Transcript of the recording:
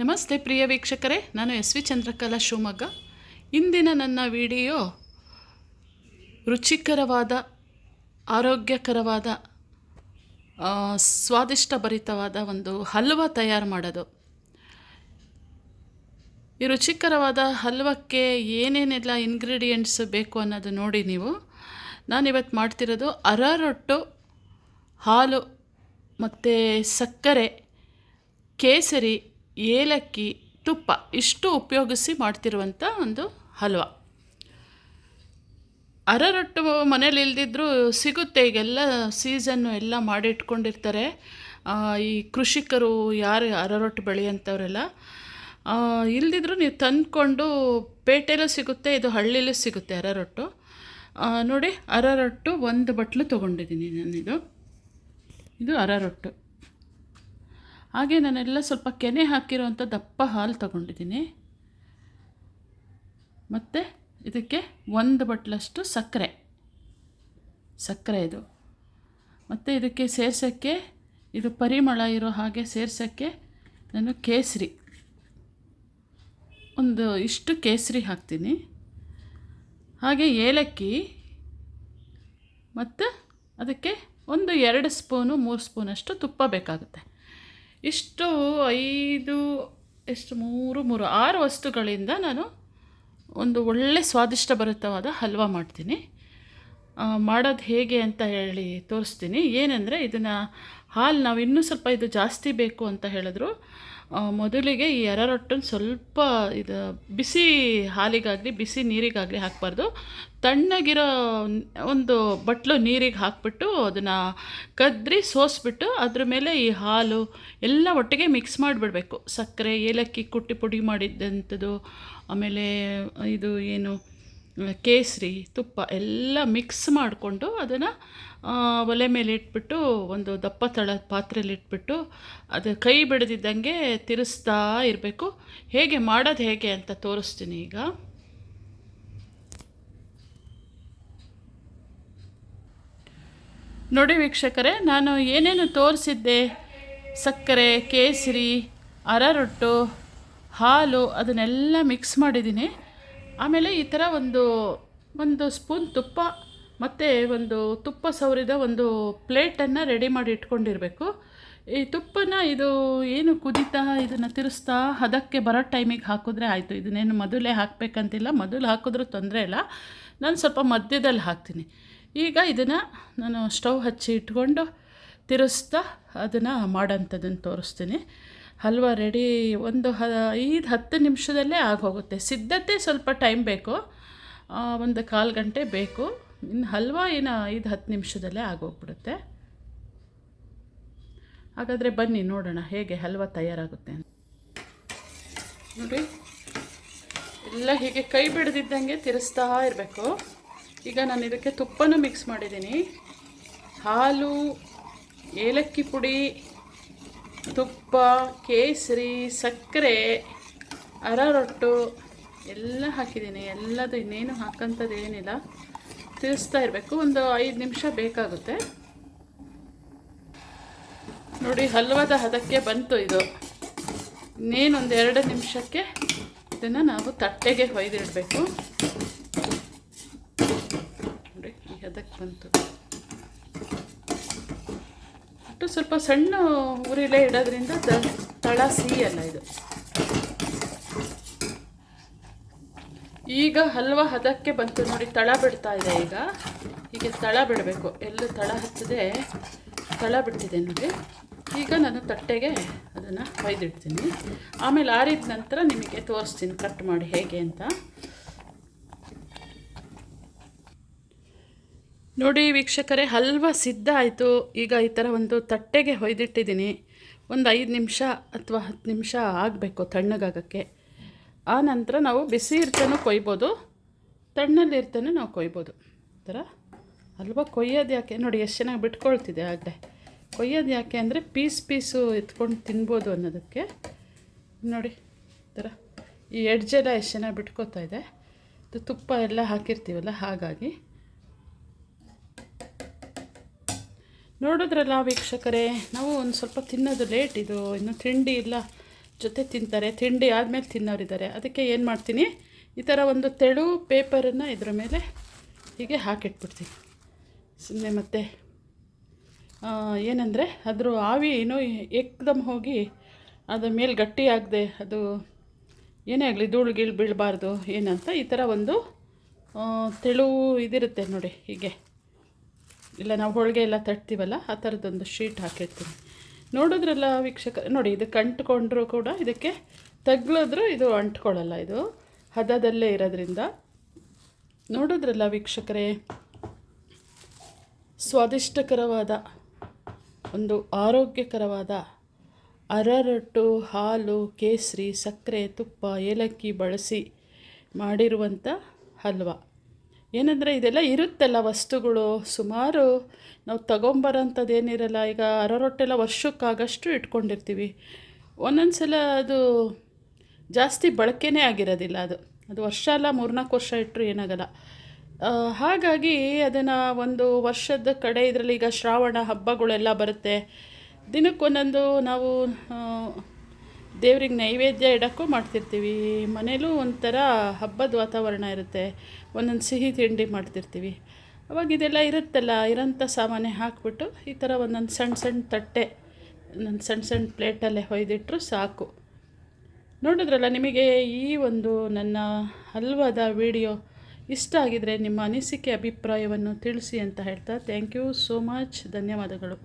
ನಮಸ್ತೆ ಪ್ರಿಯ ವೀಕ್ಷಕರೇ, ನಾನು ಎಸ್ ವಿ ಚಂದ್ರಕಲಾ ಶಿವಮೊಗ್ಗ. ಇಂದಿನ ನನ್ನ ವಿಡಿಯೋ ರುಚಿಕರವಾದ, ಆರೋಗ್ಯಕರವಾದ ಸ್ವಾದಿಷ್ಟಭರಿತವಾದ ಒಂದು ಹಲ್ವ ತಯಾರು ಮಾಡೋದು. ಈ ರುಚಿಕರವಾದ ಹಲ್ವಕ್ಕೆ ಏನೇನೆಲ್ಲ ಇಂಗ್ರೀಡಿಯೆಂಟ್ಸ್ ಬೇಕು ಅನ್ನೋದು ನೋಡಿ ನೀವು. ನಾನಿವತ್ತು ಮಾಡ್ತಿರೋದು ಅರರೊಟ್ಟು ಹಾಲು ಮತ್ತು ಸಕ್ಕರೆ, ಕೇಸರಿ ಏಲಕ್ಕಿ ತುಪ್ಪ ಇಷ್ಟು ಉಪಯೋಗಿಸಿ ಮಾಡ್ತಿರುವಂಥ ಒಂದು ಹಲ್ವ. ಅರರೊಟ್ಟು ಮನೇಲಿ ಇಲ್ದಿದ್ರೂ ಸಿಗುತ್ತೆ, ಈಗೆಲ್ಲ ಸೀಸನ್ನು ಎಲ್ಲ ಮಾಡಿಟ್ಕೊಂಡಿರ್ತಾರೆ. ಈ ಕೃಷಿಕರು ಯಾರು ಅರರೊಟ್ಟು ಬೆಳೆಯಂಥವರೆಲ್ಲ ಇಲ್ದಿದ್ರೂ ನೀವು ತಂದ್ಕೊಂಡು ಪೇಟೆಲೂ ಸಿಗುತ್ತೆ, ಇದು ಹಳ್ಳಿಲೂ ಸಿಗುತ್ತೆ ಅರರೊಟ್ಟು. ನೋಡಿ, ಅರರೊಟ್ಟು ಒಂದು ಬಟ್ಲು ತೊಗೊಂಡಿದ್ದೀನಿ ನಾನಿದು. ಇದು ಅರರೊಟ್ಟು. ಹಾಗೆ ನಾನೆಲ್ಲ ಸ್ವಲ್ಪ ಕೆನೆ ಹಾಕಿರೋವಂಥ ದಪ್ಪ ಹಾಲು ತಗೊಂಡಿದ್ದೀನಿ. ಮತ್ತು ಇದಕ್ಕೆ ಒಂದು ಬಟ್ಲಷ್ಟು ಸಕ್ಕರೆ. ಸಕ್ಕರೆ ಇದು. ಮತ್ತು ಇದಕ್ಕೆ ಸೇರ್ಸೋಕ್ಕೆ, ಇದು ಪರಿಮಳ ಇರೋ ಹಾಗೆ ಸೇರ್ಸೋಕ್ಕೆ ನಾನು ಕೇಸರಿ. ಒಂದು ಇಷ್ಟು ಕೇಸರಿ ಹಾಕ್ತೀನಿ. ಹಾಗೆ ಏಲಕ್ಕಿ ಮತ್ತು ಅದಕ್ಕೆ ಒಂದು ಎರಡು ಸ್ಪೂನು ಮೂರು ಸ್ಪೂನಷ್ಟು ತುಪ್ಪ ಬೇಕಾಗುತ್ತೆ. ಇಷ್ಟು ಐದು, ಎಷ್ಟು ಮೂರು ಮೂರು, ಆರು ವಸ್ತುಗಳಿಂದ ನಾನು ಒಂದು ಒಳ್ಳೆ ಸ್ವಾದಿಷ್ಟಭರಿತವಾದ ಹಲ್ವ ಮಾಡ್ತೀನಿ. ಮಾಡೋದು ಹೇಗೆ ಅಂತ ಹೇಳಿ ತೋರಿಸ್ತೀನಿ. ಏನಂದರೆ ಇದನ್ನು ಹಾಲು ನಾವು ಇನ್ನೂ ಸ್ವಲ್ಪ ಇದು ಜಾಸ್ತಿ ಬೇಕು ಅಂತ ಹೇಳಿದ್ರು. ಮೊದಲಿಗೆ ಈ ಅರರೊಟ್ಟನ್ನು ಸ್ವಲ್ಪ ಇದು ಬಿಸಿ ಹಾಲಿಗಾಗಲಿ, ಬಿಸಿ ನೀರಿಗಾಗಲಿ ಹಾಕಬಾರ್ದು. ತಣ್ಣಗಿರೋ ಒಂದು ಬಟ್ಲು ನೀರಿಗೆ ಹಾಕ್ಬಿಟ್ಟು ಅದನ್ನು ಕದ್ರಿ, ಸೋಸ್ಬಿಟ್ಟು ಅದ್ರ ಮೇಲೆ ಈ ಹಾಲು ಎಲ್ಲ ಒಟ್ಟಿಗೆ ಮಿಕ್ಸ್ ಮಾಡಿಬಿಡಬೇಕು. ಸಕ್ಕರೆ, ಏಲಕ್ಕಿ ಕುಟ್ಟಿ ಪುಡಿ ಮಾಡಿದ್ದಂಥದ್ದು, ಆಮೇಲೆ ಇದು ಏನು ಕೇಸರಿ, ತುಪ್ಪ ಎಲ್ಲ ಮಿಕ್ಸ್ ಮಾಡಿಕೊಂಡು ಅದನ್ನು ಒಲೆ ಮೇಲೆ ಇಟ್ಬಿಟ್ಟು ಒಂದು ದಪ್ಪ ತಳದ ಪಾತ್ರೆಯಲ್ಲಿ ಇಟ್ಬಿಟ್ಟು ಅದು ಕೈ ಬಿಡದಿದ್ದಂಗೆ ತಿರುಸ್ತಾ ಇರಬೇಕು. ಹೇಗೆ ಮಾಡೋದು ಹೇಗೆ ಅಂತ ತೋರಿಸ್ತೀನಿ ಈಗ. ನೋಡಿ ವೀಕ್ಷಕರೇ, ನಾನು ಏನೇನು ತೋರಿಸಿದ್ದೆ? ಸಕ್ಕರೆ, ಕೇಸರಿ, ಅರರೊಟ್ಟು, ಹಾಲು ಅದನ್ನೆಲ್ಲ ಮಿಕ್ಸ್ ಮಾಡಿದ್ದೀನಿ. ಆಮೇಲೆ ಈ ಥರ ಒಂದು ಒಂದು ಸ್ಪೂನ್ ತುಪ್ಪ ಮತ್ತು ಒಂದು ತುಪ್ಪ ಸವರಿದ ಒಂದು ಪ್ಲೇಟನ್ನು ರೆಡಿ ಮಾಡಿ ಇಟ್ಕೊಂಡಿರಬೇಕು. ಈ ತುಪ್ಪನ ಇದು ಏನು ಕುದೀತಾ, ಇದನ್ನು ತಿರುಸ್ತಾ, ಹದಕ್ಕೆ ಬರೋ ಟೈಮಿಗೆ ಹಾಕಿದ್ರೆ ಆಯಿತು. ಇದನ್ನೇನು ಮೊದಲೇ ಹಾಕಬೇಕಂತಿಲ್ಲ. ಮೊದಲು ಹಾಕಿದ್ರೂ ತೊಂದರೆ ಇಲ್ಲ. ನಾನು ಸ್ವಲ್ಪ ಮಧ್ಯದಲ್ಲಿ ಹಾಕ್ತೀನಿ. ಈಗ ಇದನ್ನು ನಾನು ಸ್ಟವ್ ಹಚ್ಚಿ ಇಟ್ಕೊಂಡು ತಿರುಸ್ತಾ ಅದನ್ನು ಮಾಡೋಂಥದ್ದನ್ನು ತೋರಿಸ್ತೀನಿ. ಹಲ್ವ ರೆಡಿ ಒಂದು ಹ, ಐದು ಹತ್ತು ನಿಮಿಷದಲ್ಲೇ ಆಗೋಗುತ್ತೆ ಸಿದ್ಧತೆ ಸ್ವಲ್ಪ ಟೈಮ್ ಬೇಕು. ಒಂದು ಕಾಲು ಗಂಟೆ ಬೇಕು. ಇನ್ನು ಹಲ್ವ ಏನು ಐದು ಹತ್ತು ನಿಮಿಷದಲ್ಲೇ ಆಗೋಗ್ಬಿಡುತ್ತೆ ಹಾಗಾದರೆ ಬನ್ನಿ, ನೋಡೋಣ ಹೇಗೆ ಹಲ್ವ ತಯಾರಾಗುತ್ತೆ ನೋಡಿ, ಎಲ್ಲ ಹೀಗೆ ಕೈ ಬಿಡದಿದ್ದಂಗೆ ತಿರ್ಸ್ತಾ ಇರಬೇಕು. ಈಗ ನಾನು ಇದಕ್ಕೆ ತುಪ್ಪನೂ ಮಿಕ್ಸ್ ಮಾಡಿದ್ದೀನಿ. ಹಾಲು, ಏಲಕ್ಕಿ ಪುಡಿ ತುಪ್ಪ, ಕೇಸರಿ, ಸಕ್ಕರೆ, ಅರಾರೊಟ್ಟು ಎಲ್ಲ ಹಾಕಿದ್ದೀನಿ. ಎಲ್ಲದು ಇನ್ನೇನು ಹಾಕೋಂಥದ್ದು ಏನಿಲ್ಲ ತಿರ್ಸ್ತಾ ಇರಬೇಕು. ಒಂದು ಐದು ನಿಮಿಷ ಬೇಕಾಗುತ್ತೆ. ನೋಡಿ, ಹಲ್ವದ ಹದಕ್ಕೆ ಬಂತು ಇದು. ಇನ್ನೇನೊಂದು ಎರಡು ನಿಮಿಷಕ್ಕೆ ಇದನ್ನು ನಾವು ತಟ್ಟೆಗೆ ಹೊಯ್ದಿಡಬೇಕು ನೋಡಿ, ಈ ಹದಕ್ಕೆ ಬಂತು. ಸ್ವಲ್ಪ ಸಣ್ಣ ಉರಿಲೇ ಇಡೋದ್ರಿಂದ ತಳ ಸಿಹಿಯಲ್ಲ ಇದು. ಈಗ ಹಲ್ವಾ ಹದಕ್ಕೆ ಬಂತು ನೋಡಿ, ತಳ ಬಿಡ್ತಾ ಇದೆ ಈಗ. ಹೀಗೆ ತಳ ಬಿಡಬೇಕು. ಎಲ್ಲೂ ತಳ ಹತ್ತದೆ ತಳ ಬಿಡ್ತಿದೆ ನೋಡಿ. ಈಗ ನಾನು ತಟ್ಟೆಗೆ ಅದನ್ನು ಒಯ್ದಿಡ್ತೀನಿ. ಆಮೇಲೆ ಆರಿದ ನಂತರ ನಿಮಗೆ ತೋರಿಸ್ತೀನಿ ಕಟ್ ಮಾಡಿ ಹೇಗೆ ಅಂತ. ನೋಡಿ ವೀಕ್ಷಕರೇ, ಹಲ್ವ ಸಿದ್ಧ ಆಯಿತು. ಈಗ ಈ ಥರ ಒಂದು ತಟ್ಟೆಗೆ ಹೊಯ್ದಿಟ್ಟಿದ್ದೀನಿ. ಒಂದು ಐದು ನಿಮಿಷ ಅಥವಾ ಹತ್ತು ನಿಮಿಷ ಆಗಬೇಕು ತಣ್ಣಗಾಗಕ್ಕೆ. ಆ ನಂತರ ನಾವು ಬಿಸಿ ಇರ್ತಾನೂ ಕೊಯ್ಬೋದು ತಣ್ಣಲ್ಲಿರ್ತಾನೆ ನಾವು ಕೊಯ್ಬೋದು. ಥರ ಹಲ್ವ ಕೊಯ್ಯೋದು ಯಾಕೆ? ನೋಡಿ, ಎಷ್ಟು ಚೆನ್ನಾಗಿ ಬಿಟ್ಕೊಳ್ತಿದೆ ಆಗಲೇ. ಕೊಯ್ಯೋದು ಯಾಕೆ ಅಂದರೆ ಪೀಸ್ ಪೀಸು ಎತ್ಕೊಂಡು ತಿನ್ಬೋದು ಅನ್ನೋದಕ್ಕೆ. ನೋಡಿ ಥರ ಈ ಎಡ್ಜೆಲ್ಲ ಎಷ್ಟು ಚೆನ್ನಾಗಿ ಬಿಟ್ಕೋತಾ ಇದೆ. ಇದು ತುಪ್ಪ ಎಲ್ಲ ಹಾಕಿರ್ತೀವಲ್ಲ, ಹಾಗಾಗಿ. ನೋಡಿದ್ರಲ್ಲ ವೀಕ್ಷಕರೇ, ನಾವು ಒಂದು ಸ್ವಲ್ಪ ತಿನ್ನೋದು ಲೇಟ್ ಇದು, ಇನ್ನು ತಿಂಡಿ ಇಲ್ಲ, ಜೊತೆ ತಿಂತಾರೆ, ತಿಂಡಿ ಆದಮೇಲೆ ತಿನ್ನೋರಿದ್ದಾರೆ. ಅದಕ್ಕೆ ಏನು ಮಾಡ್ತೀನಿ, ಈ ಥರ ಒಂದು ತೆಳು ಪೇಪರನ್ನು ಇದ್ರ ಮೇಲೆ ಹೀಗೆ ಹಾಕಿಟ್ಬಿಡ್ತೀನಿ. ಸುಮ್ಮನೆ ಮತ್ತೆ ಏನಂದರೆ, ಅದ್ರ ಆವಿ ಏನೋ ಏಕ್ದಮ್ ಹೋಗಿ ಅದ್ರ ಮೇಲೆ ಗಟ್ಟಿ ಆಗದೆ, ಅದು ಏನೇ ಆಗಲಿ ಧೂಳು ಗೀಳು ಬೀಳಬಾರ್ದು, ಏನಂತ ಈ ಥರ ಒಂದು ತೆಳು ಇದಿರುತ್ತೆ ನೋಡಿ ಹೀಗೆ. ಇಲ್ಲ, ನಾವು ಹೋಳಿಗೆ ಎಲ್ಲ ತಟ್ತೀವಲ್ಲ ಆ ಥರದ್ದೊಂದು ಶೀಟ್ ಹಾಕಿರ್ತೀನಿ. ನೋಡಿದ್ರಲ್ಲ ವೀಕ್ಷಕ ನೋಡಿ ಇದಕ್ಕೆ ಅಂಟ್ಕೊಂಡ್ರೂ ಕೂಡ ಇದಕ್ಕೆ ತಗ್ಲಿದ್ರೂ ಇದು ಅಂಟ್ಕೊಳ್ಳಲ್ಲ ಇದು. ಹದದಲ್ಲೇ ಇರೋದ್ರಿಂದ. ನೋಡಿದ್ರಲ್ಲ ವೀಕ್ಷಕರೇ, ಸ್ವಾದಿಷ್ಟಕರವಾದ, ಒಂದು ಆರೋಗ್ಯಕರವಾದ ಅರರಟ್ಟು, ಹಾಲು, ಕೇಸರಿ, ಸಕ್ಕರೆ, ತುಪ್ಪ, ಏಲಕ್ಕಿ ಬಳಸಿ ಮಾಡಿರುವಂಥ ಹಲ್ವ. ಏನಂದರೆ ಇದೆಲ್ಲ ಇರುತ್ತಲ್ಲ ವಸ್ತುಗಳು. ಸುಮಾರು ನಾವು ತಗೊಂಬರೋಂಥದ್ದು ಏನಿರಲ್ಲ ಈಗ ಅರರೊಟ್ಟೆಲ್ಲ ವರ್ಷಕ್ಕಾಗಷ್ಟು ಇಟ್ಕೊಂಡಿರ್ತೀವಿ. ಒಂದೊಂದು ಸಲ ಅದು ಜಾಸ್ತಿ ಬಳಕೆನೇ ಆಗಿರೋದಿಲ್ಲ ಅದು. ಅದು ವರ್ಷ ಅಲ್ಲ, ಮೂರ್ನಾಲ್ಕು ವರ್ಷ ಇಟ್ಟರು ಏನಾಗಲ್ಲ. ಹಾಗಾಗಿ ಅದನ್ನು ಒಂದು ವರ್ಷದ ಕಡೆ ಇದರಲ್ಲಿ ಈಗ ಶ್ರಾವಣ ಹಬ್ಬಗಳೆಲ್ಲ ಬರುತ್ತೆ. ದಿನಕ್ಕೊಂದೊಂದು ನಾವು ದೇವ್ರಿಗೆ ನೈವೇದ್ಯ ಇಡೋಕ್ಕೂ ಮಾಡ್ತಿರ್ತೀವಿ. ಮನೇಲೂ ಒಂಥರ ಹಬ್ಬದ ವಾತಾವರಣ ಇರುತ್ತೆ. ಒಂದೊಂದು ಸಿಹಿ ತಿಂಡಿ ಮಾಡ್ತಿರ್ತೀವಿ. ಅವಾಗ ಇದೆಲ್ಲ ಇರುತ್ತಲ್ಲ, ಇರೋಂಥ ಸಾಮಾನೆ ಹಾಕ್ಬಿಟ್ಟು ಈ ಥರ ಒಂದೊಂದು ಸಣ್ಣ ಸಣ್ಣ ತಟ್ಟೆ, ಒಂದೊಂದು ಸಣ್ಣ ಸಣ್ಣ ಪ್ಲೇಟಲ್ಲೇ ಹೊಯ್ದಿಟ್ರು ಸಾಕು. ನೋಡಿದ್ರಲ್ಲ, ನಿಮಗೆ ಈ ಒಂದು ನನ್ನ ಹಲ್ವಾದ ವಿಡಿಯೋ ಇಷ್ಟ ಆಗಿದರೆ ನಿಮ್ಮ ಅನಿಸಿಕೆ, ಅಭಿಪ್ರಾಯವನ್ನು ತಿಳಿಸಿ ಅಂತ ಹೇಳ್ತಾ ಥ್ಯಾಂಕ್ ಯು ಸೋ ಮಚ್ ಧನ್ಯವಾದಗಳು.